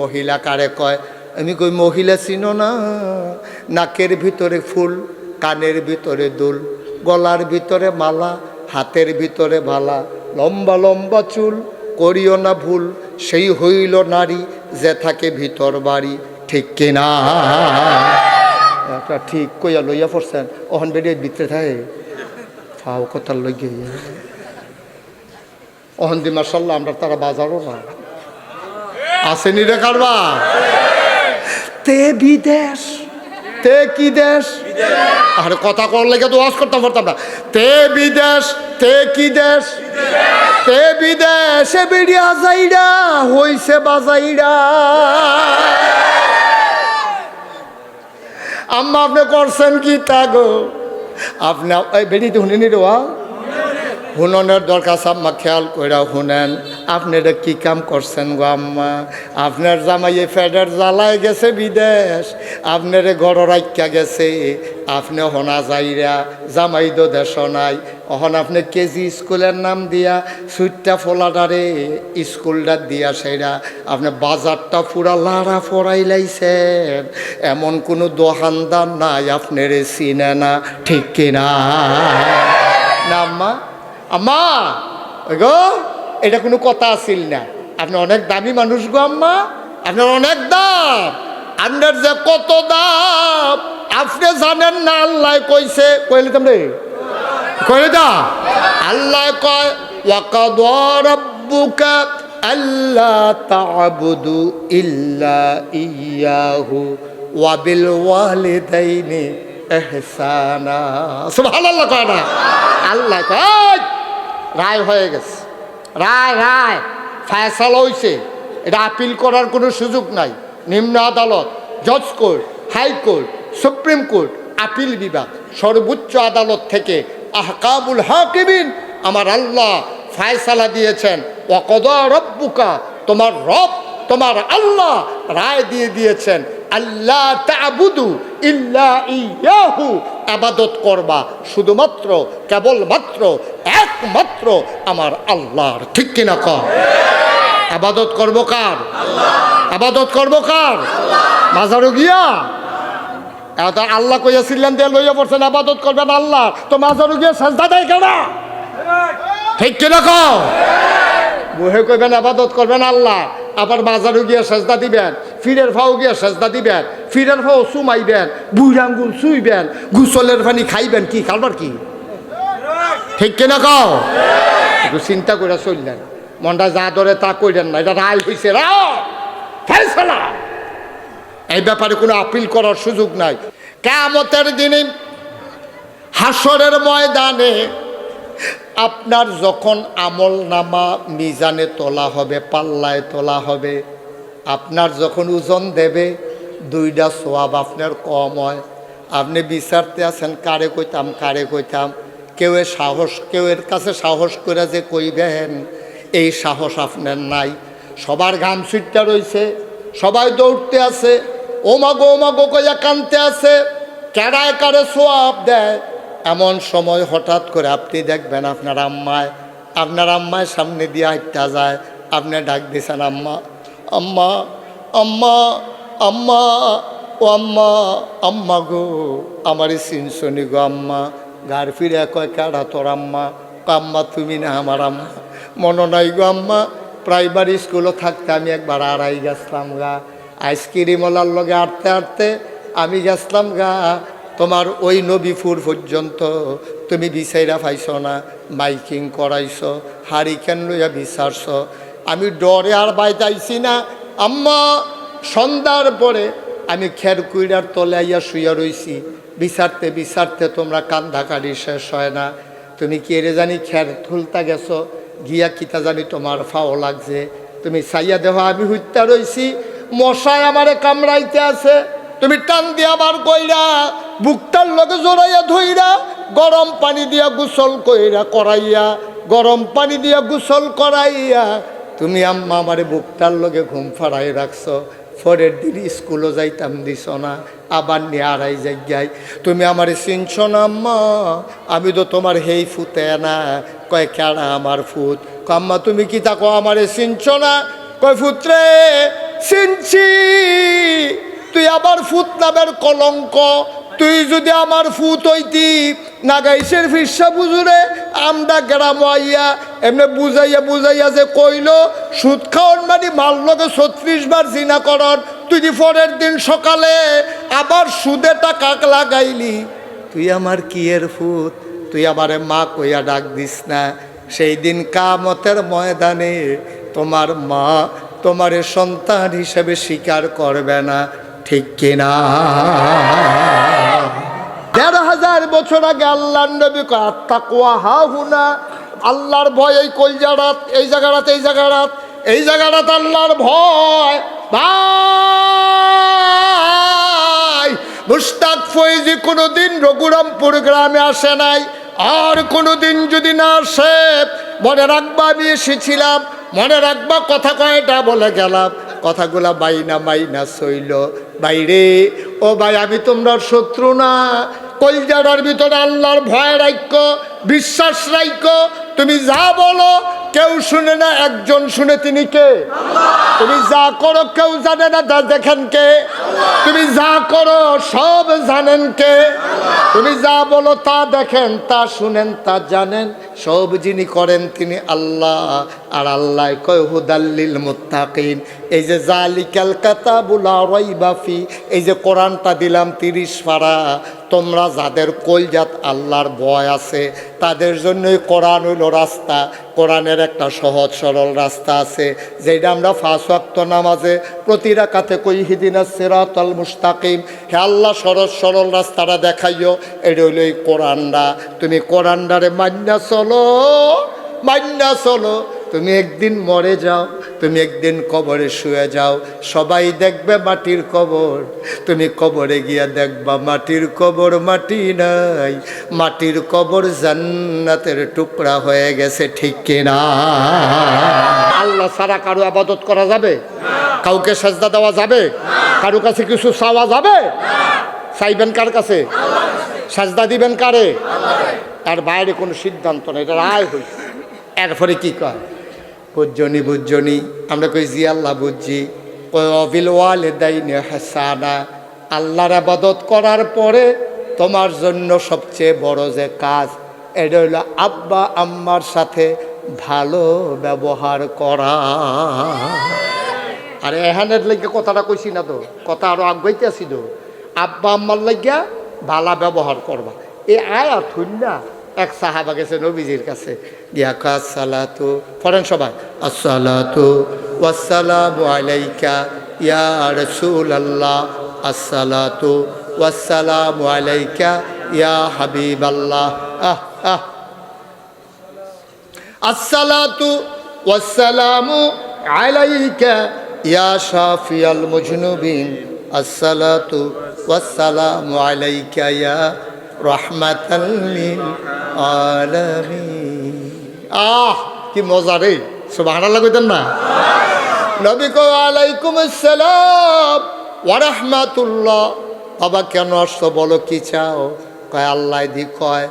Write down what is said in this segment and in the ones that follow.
মহিলা কারে কয়? আমি কই, মহিলা চিনো না, নাকের ভিতরে ফুল, কানের ভিতরে দুল, গলার ভিতরে মালা, হাতের ভিতরে ভালা লম্বা লম্বা চুল, করিও না ভুল, সেই হইল নারী যে থাকে ভিতর বাড়ি। ঠিক কিনা একটা ঠিক কইয়া লইয়া পড়ছেন ওহন বেরিয়ে ভিতরে থাকে ফাও কথার লই গিয়ে ওহন দি মার্শাল্লাহ আমরা তারা বাজারও না। আসেনি রে কারবা? তে বিদেশ। তে কি দেশ? আরে কথা কর লেগে তো ওয়াজ করতাম পারতাম না। তে বিদেশ তে কি দেশ? তে বিদেশে বেরিয়া যাইরা হইছে বাজাইরা। আম্মা আপনি করছেন কি তা গো? আপনি এই বেরিয়ে শুনিনি রে ওয়া হুননের দরকার আম্মা খেয়াল কইরা শুনেন আপনি এটা কী কাম করছেন গো আম্মা? আপনার জামাইয়ে ফেডের জ্বালায় গেছে বিদেশ। আপনার গড় রাখা গেছে। আপনি হনা যাইরা, জামাই দো দেশ নাই। অহন আপনি কেজি স্কুলের নাম দিয়া সুইটটা ফোলাটারে স্কুলটা দিয়া সেইরা আপনি বাজারটা পুরা লাড়া ফরাই লাইছেন। এমন কোনো দোকানদার নাই, আপনার চিনে না, ঠিক কিনা? আম্মা গো এটা কোনো কথা আসিল না। আপনি অনেক দামি মানুষ গো আম্মা, আপনার অনেক দাম। আপনার যে কত দাম, আপনি জানেন না, আল্লাহ কইছে। কইলে তোমরে কইলে দা আল্লাহ কয়, ওয়াকাদ রাব্বুকা আল্লাহ তা'বুদু ইল্লা ইয়াহু ওয়া বিল ওয়ালিদাইনি ইহসানা। সুবহানাল্লাহ কয় না? আল্লাহ কয় রায় হয়ে গেছে। রায় রায়। ফায়সালা হইছে। এটা আপিল করার কোনো সুযোগ নাই। নিম্ন আদালত জজ court high court supreme court appeal বিভাগ, সর্বোচ্চ আদালত থেকে আহকাবুল হাকিবিন আমার আল্লাহ ফায়সালা দিয়েছেন। অকদ রব্বুকা, তোমার রব, তোমার আল্লাহ রায় দিয়ে দিয়েছেন। আল্লাহ তাবুদু ইল্লা ইয়াহু। আবাদত করবা। শুধুমাত্র, কেবলমাত্র, একমাত্র আমার আল্লাহর। ঠিক কিনা কর আবাদত করব কার? আবাদত করব কার? মাজারও গিয়া? এত আল্লাহ কইয়াছিলেন দিয়ে লইয়া পড়ছেন, আবাদত করবেন আল্লাহ। তো মাজারও গিয়া সাজদা দেয় কেন? ঠিক কিনা কর মুহে কইবেন আবাদত করবেন আল্লাহ, আবার বাজারও গিয়ে সেজদা দিবেন, ফিরের ফাও গিয়ে সেজদা দিবেন। ফিরের ফাও চুমাইবেন বুড় আঙ্গুল চুইবেন গুসলের পানি খাইবেন কি খাবার কি? ঠিক কিনা কও? একটু চিন্তা করে চললেন। মনটা যা ধরে তা কইলেন না, এটা রায় হয়েছে ফেসলা এই ব্যাপারে কোনো আপিল করার সুযোগ নাই। কেমতের দিনে হাসরের ময়দানে আপনার যখন আমল নামা মিজানে তোলা হবে, পাল্লায় তোলা হবে, আপনার যখন ওজন দেবে দুইটা সোয়াব আপনার কম হয়। আপনি বিচারতে আছেন, কারে কইতাম কারে কইতাম। কেউ সাহস, কেউ এর কাছে সাহস করে যে কইবেন এই সাহস আপনার নাই। সবার ঘাম সুইটটা রয়েছে সবাই দৌড়তে আছে, ওমাগো ওমাগো কইয়া কানতে আছে, কেড়ায় কারে সোয়াব দেয়। এমন সময় হঠাৎ করে আপনি দেখবেন আপনার আম্মায় আপনার আম্মায় সামনে দিয়ে হাঁটতে যায়, আপনি ডাক দিয়েছেন আম্মা আম্মা আম্মা আম্মা, ও আম্মা আম্মা গো আমারই সিনসনি গো আম্মা। গার ফিরে কয়, কাড়া তোর আম্মা? আম্মা, তুমি না আমার আম্মা। মনে নাই গো আম্মা। প্রাইমারি স্কুলও থাকতে আমি একবার আড়াই গেছিলাম গা। আইসক্রিমওয়ালার লগে আটতে আটতে আমি গেছিলাম গা। তোমার ওই নবীপুর পর্যন্ত তুমি বিচাইরা পাইছ না, মাইকিং করাইছ, হারিকেন লইয়া বিচারছ। আমি ডরে আর বাইতাইছি না। আম্মা সন্ধ্যার পরে আমি খের কুইড়ার তলে আইয়া শুইয়া রইছি। বিচারতে বিচারতে তোমরা কান্দাকারি শেষ হয় না। তুমি কি এরে জানি খের থুলতা গেছো? গিয়া কিতা জানি তোমার ফাও লাগছে। তুমি চাইয়া দেহ, আমি হইতা রইছি। মশায় আমারে কামড়াইতে আছে। তুমি টান দিয়া বার কইরা, বুকটার লগে জড়াইয়া ধইরা, গরম পানি দিয়া গোসল কইরা করাইয়া, গরম পানি দিয়া গোসল করাইয়া, তুমি আম্মা আমারে বুকটার লগে ঘুম ফাড়াই রাখছো। পরের দিন স্কুলও যাইতাম, দিছ না। আবার নিয়ে আড়াই জায়গায় তুমি আমার চিনছ না, আম্মা? আমি তো তোমার হেই ফুতে না। কয়, কেডা আমার ফুত? কাম্মা তুমি কি তাকো আমারে চিনছ না? কয়, ফুত্রে, চিনছি। তুই আবার ফুত নামের কলঙ্ক। তুই যদি আমার ফুত হইতি, নাগাইশের ফিরসা বুঝুরে আমরা গ্রাম আইয়া এমনি বুঝাইয়া বুঝাইয়া যে কইল, সুদ খাওয়ার মানে মাল লগে ছত্রিশ বার জিনা করন তুই পরের দিন সকালে আবার সুদে টাকা লাগাইলি। তুই আমার কিয়ের ফুত? তুই আমারে মা কইয়া ডাক দিস না। সেই দিন কামতের ময়দানে তোমার মা তোমার সন্তান হিসেবে স্বীকার করবে না। ঠিক কিনা? দেড় হাজার বছর আগে আল্লাহ নবী কয়, আত্মাকুয়া হা হুনা? আল্লাহর ভয় এই কলজারাত এই জায়গাটাত এই জায়গাটাত এই জায়গাটাত আল্লাহর ভয়। ভাই মুস্তাক ফৈজি কোনোদিন রঘুরামপুর গ্রামে আসে নাই আর কোনোদিন যদি না আসে মনে রাখবা আমি এসেছিলাম মনে রাখবা কথা কয়টা বলে গেলাম কথাগুলা বাইনা মাইনা সইল বাইরে ও ভাই, আমি তোমরা শত্রু না। কলজাড়ার ভিতরে আল্লাহর ভয় রাখ্য বিশ্বাস রাখ্য তুমি যা বলো, কেউ শুনে না, একজন শুনে তিনি কে? তুমি যা করো, কেউ জানে না, তা দেখেন কে? তুমি যা করো, সব জানেন কে? তুমি যা বলো, তা দেখেন, তা শুনেন, তা জানেন। সব যিনি করেন তিনি আল্লাহ। আর আল্লাহ কয় হুদাল্লিল মুত্তাকিন। এই যে জালি জালিকাল কাতাবুলা রইবাফি এই যে কোরআনটা দিলাম তিরিশ পারা, তোমরা যাদের কলজাত আল্লাহর ভয় আছে, তাদের জন্যই কোরআন হইল রাস্তা। কোরআনের একটা সহজ সরল রাস্তা আছে যেটা আমরা ফাঁস নামাজে প্রতি রাকাতে কই হিদিনা সিরাতাল মুস্তাকিম। হে আল্লাহ, সরল সরল রাস্তাটা দেখাইও। এটা হইল এই কোরআনটা। তুমি কোরআনটারে মান্না চলো মান্না চলো। তুমি একদিন মরে যাও, তুমি একদিন কবরে শুয়ে যাও। সবাই দেখবে মাটির কবর। তুমি কবরে গিয়া দেখবা মাটির কবর, মাটি নাই। মাটির কবর জান্নাতের টুকরা হয়ে গেছে, ঠিক কিনা? আল্লাহ সারা কারও আবাদত করা যাবে? কাউকে সাজদা দেওয়া যাবে? কারও কাছে কিছু চাওয়া যাবে? চাইবেন কার কাছে? সাজদা দিবেন কারে? তার বাইরে কোনো সিদ্ধান্ত নেই, এটা রায় হয়েছে এরপরে কি কয়? বুঝজনি বুঝজনি, আমরা কই জি, আল্লাহ বুঝছি। অবিল ওয়ালে দাইনে হাসানা, আল্লাহর আবাদত করার পরে তোমার জন্য সবচেয়ে বড় যে কাজ, এটা হলো আব্বা, আম্মার সাথে ভালো ব্যবহার করা। আরে এহানের লেগে কথাটা কইছি না তো, কথা আরও আগাইতে আসি তো। আব্বা আম্মার লাগিয়া ভালা ব্যবহার করবা। এ আয়া থুন এক সাহাবা গেছে নবীজির কাছে। গিয়া কা সালাতু পড়েন সবাই। আসসালাতু ওয়াসসালামু আলাইকা ইয়া রাসূলুল্লাহ। আসসালাতু ওয়াসসালামু আলাইকা ইয়া হাবিবাল্লাহ। আহ আহ। আসসালাতু ওয়াসসালামু আলাইকা ইয়া শাফিয়াল মুজনুবিন, আসসালাতু ওয়াসসালামু আলাইকা ইয়া রাহমাতাল লিল আলামিন। আহ, কি মজা রে, সুবহানাল্লাহ কইতেন না? নবী কো আলাইকুম আসসালাম ওয়া রাহমাতুল্লাহ। বাবা, কেন আসছো বলো কি চাও? কয়, আল্লাহ দি কয়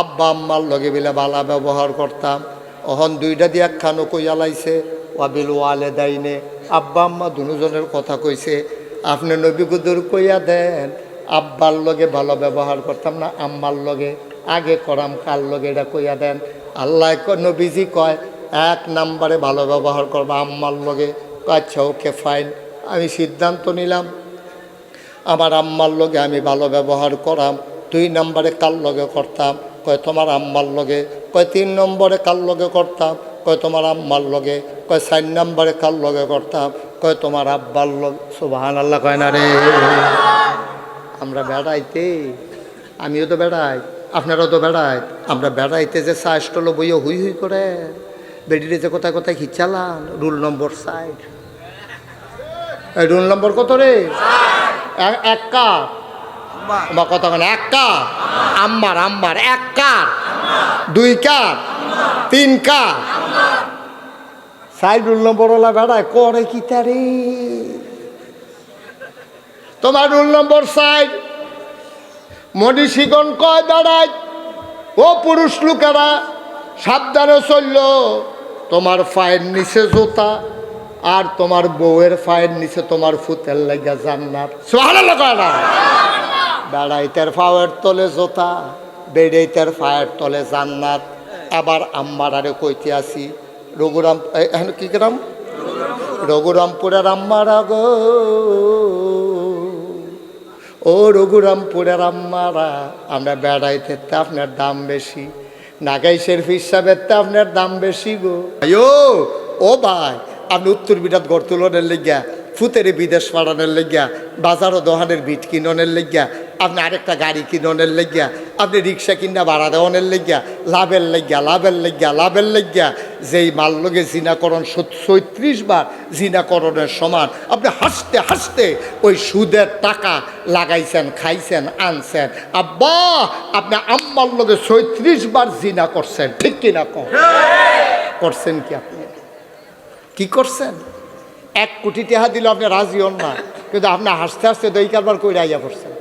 আব্বা, আম্মার লগে বিলে বালা ব্যবহার করতাম। অহন দুইটা দিয়ে একখানো কইয়া লাইছে ওয়াবিল ওয়ালে দাইনে আব্বা আম্মা দুজনের কথা কইছে, আপনি নবী গুদুর কইয়া দেন, আব্বার লগে ভালো ব্যবহার করতাম না, আম্মার লগে, আগে করাম কার লগে এটা কইয়া দেন? আল্লাহ নবীজি কয়, এক নাম্বারে ভালো ব্যবহার করবা, আম্মার লগে। আচ্ছা ওকে, ফাইন। আমি সিদ্ধান্ত নিলাম, আমার আম্মার লগে আমি ভালো ব্যবহার করাম, দুই নম্বরে কার লগে করতাম? কয়, তোমার আম্মার লগে। কয়, তিন নম্বরে কার লগে করতাম? কয় তোমার আম্মার লগে, কয় চার নাম্বারে কার লগে করতাম কয় তোমার আব্বার লগে সুবাহান আল্লাহ কয় না রে। আমরা বেড়াইতে, আমিও তো বেড়াই, আপনারাও তো বেড়াই, আমরা বেড়াইতে যে চা স্টল বইও হুই হুই করে, বেডিরে যে কোথায় কোথায় খিচালান রুল নম্বর সাইড এই রুল নম্বর কত রে? এক কাপ আমার কথা কেন এক কাপ আম্মার আম্মার, এক কাপ দুই কাপ তিন কাপ সাইড রুল নম্বর ওলা বেড়ায় করে কি তারে? তোমার রুল নম্বর সাইড মনীষীগণ কয় দাঁড়ায় ও পুরুষ লোকেরা সাবধানে চলল তোমার পায়ের নিচে জোতা আর তোমার বউয়ের ফায়ের নিচে তোমার ফুতের লাগা জান্নাত। বেড়াইতের ফাওয়ের তলে জোতা বেড়াইতের ফায়ের তলে জান্নাত। আবার আম্মার আরে কইতে আসি, রঘুরাম এখন কি গ্রাম? রঘুরামপুরের আম্মারা গো। ও রঘুরামপুরের আম্মারা, আমরা বেড়াইতে আপনার দাম বেশি, নাগাইশের হিসাবের তো আপনার দাম বেশি গো। আয়ো, ও ভাই, আপনি উত্তর বিরাট গড়তুলনের লেগিয়া, ফুতেরে বিদেশ পাড়ানোর লেগিয়া, বাজারও দোহানের বিট কিননের লেগিয়া আপনি আরেকটা গাড়ি কিননের লেগিয়া, আপনি রিক্সা কিনা ভাড়া দেওয়ানের লেগিয়া, লাভের লেগিয়া লাভের লেগিয়া লাভের লেগিয়া, যেই মাল লগে জিনাকরণ সৈত্রিশ বার জিনাকরণের সমান, আপনি হাসতে হাসতে ওই সুদের টাকা লাগাইছেন, খাইছেন, আনছেন। আব্বা, আপনি আম্মার লগে সৈত্রিশ বার জিনা করছেন, ঠিক কিনা কম করছেন কি আপনি? কি করছেন? এক কোটি টাকা দিলে, আপনি রাজি হন না। কিন্তু আপনি হাসতে হাসতে দই কারবার করে আইয়া করছেন